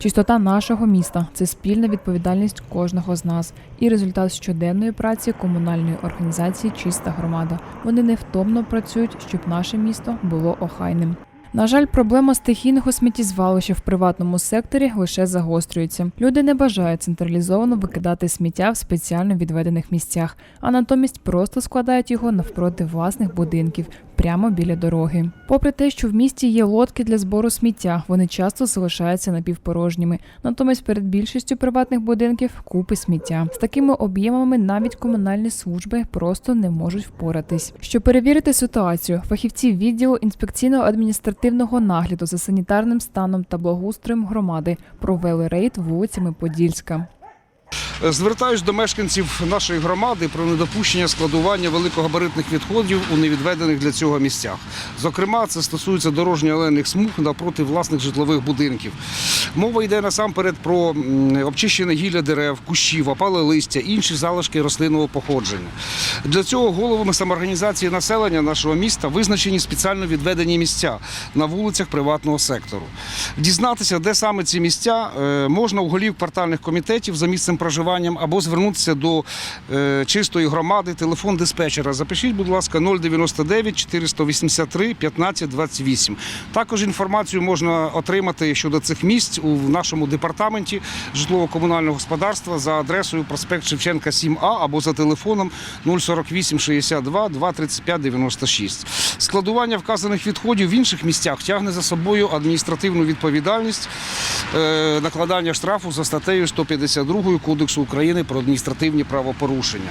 Чистота нашого міста це спільна відповідальність кожного з нас і результат щоденної праці комунальної організації Чиста громада. Вони невтомно працюють, щоб наше місто було охайним. На жаль, проблема стихійного сміттєзвалища в приватному секторі лише загострюється. Люди не бажають централізовано викидати сміття в спеціально відведених місцях, а натомість просто складають його навпроти власних будинків прямо біля дороги. Попри те, що в місті є лодки для збору сміття, вони часто залишаються напівпорожніми. Натомість перед більшістю приватних будинків купи сміття. З такими об'ємами навіть комунальні служби просто не можуть впоратись. Щоб перевірити ситуацію, фахівці відділу інспекційно-адміністративного нагляду за санітарним станом та благоустроєм громади провели рейд вулицями Подільська. Звертаюсь до мешканців нашої громади про недопущення складування великогабаритних відходів у невідведених для цього місцях. Зокрема, це стосується дорожньо-олених смуг напроти власних житлових будинків. Мова йде насамперед про обчищене гілля дерев, кущів, опале листя, інші залишки рослинного походження. Для цього головами самоорганізації населення нашого міста визначені спеціально відведені місця на вулицях приватного сектору. Дізнатися, де саме ці місця, е, можна у голів квартальних комітетів за місцем проживанням або звернутися до е, чистої громади, телефон диспетчера. Запишіть, будь ласка, 099 483 15 28. Також інформацію можна отримати щодо цих місць у нашому департаменті житлово-комунального господарства за адресою проспект Шевченка 7А або за телефоном 048 62 235 96. Складування вказаних відходів в інших місцях тягне за собою адміністративну відповідальність е, накладання штрафу за статтею 152 Кодексу України про адміністративні правопорушення.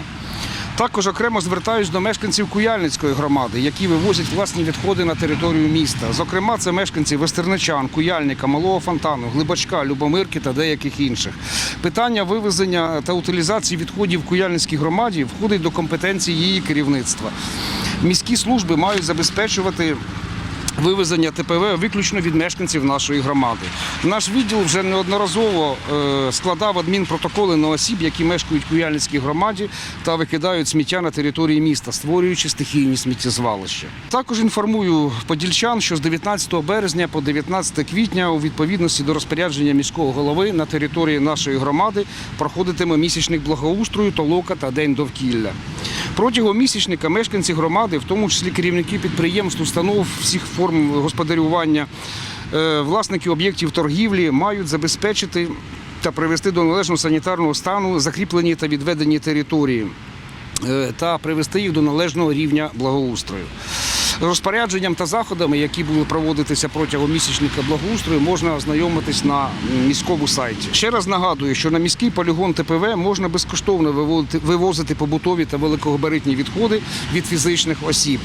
Також окремо звертаюсь до мешканців Куяльницької громади, які вивозять власні відходи на територію міста. Зокрема, це мешканці Вестерничан, Куяльника, Малого Фонтану, Глибочка, Любомирки та деяких інших. Питання вивезення та утилізації відходів в Куяльницькій громаді входить до компетенції її керівництва. Міські служби мають забезпечувати вивезення ТПВ виключно від мешканців нашої громади. Наш відділ вже неодноразово е, складав адмінпротоколи на осіб, які мешкають в Куяльницькій громаді та викидають сміття на території міста, створюючи стихійні сміттєзвалища. Також інформую подільчан, що з 19 березня по 19 квітня у відповідності до розпорядження міського голови на території нашої громади проходитиме місячник благоустрою, толока та день довкілля. Протягом місячника мешканці громади, в тому числі керівники підприємств, установ всіх форм господарювання, е, власники об'єктів торгівлі мають забезпечити та привести до належного санітарного стану закріплені та відведені території е, та привести їх до належного рівня благоустрою. Розпорядженням та заходами, які будуть проводитися протягом місячника благоустрою, можна ознайомитись на міському сайті. Ще раз нагадую, що на міський полігон ТПВ можна безкоштовно вивозити, побутові та великогабаритні відходи від фізичних осіб.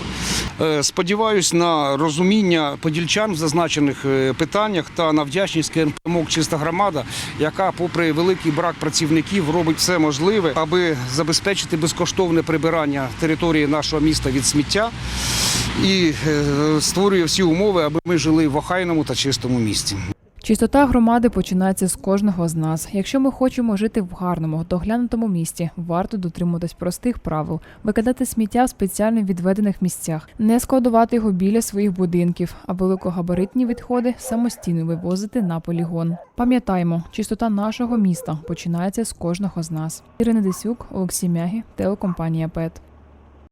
Е, Сподіваюсь на розуміння подільчан в зазначених е, питаннях та на вдячність КНП Чиста громада, яка, попри великий брак працівників, робить все можливе, аби забезпечити безкоштовне прибирання території нашого міста від сміття і е, створює всі умови, аби ми жили в охайному та чистому місті. Чистота громади починається з кожного з нас. Якщо ми хочемо жити в гарному, доглянутому місті, варто дотримуватись простих правил, викидати сміття в спеціально відведених місцях, не складувати його біля своїх будинків, а великогабаритні відходи самостійно вивозити на полігон. Пам'ятаймо, чистота нашого міста починається з кожного з нас. Ірина Десюк, Олексій Мягі, телекомпанія ПЕТ.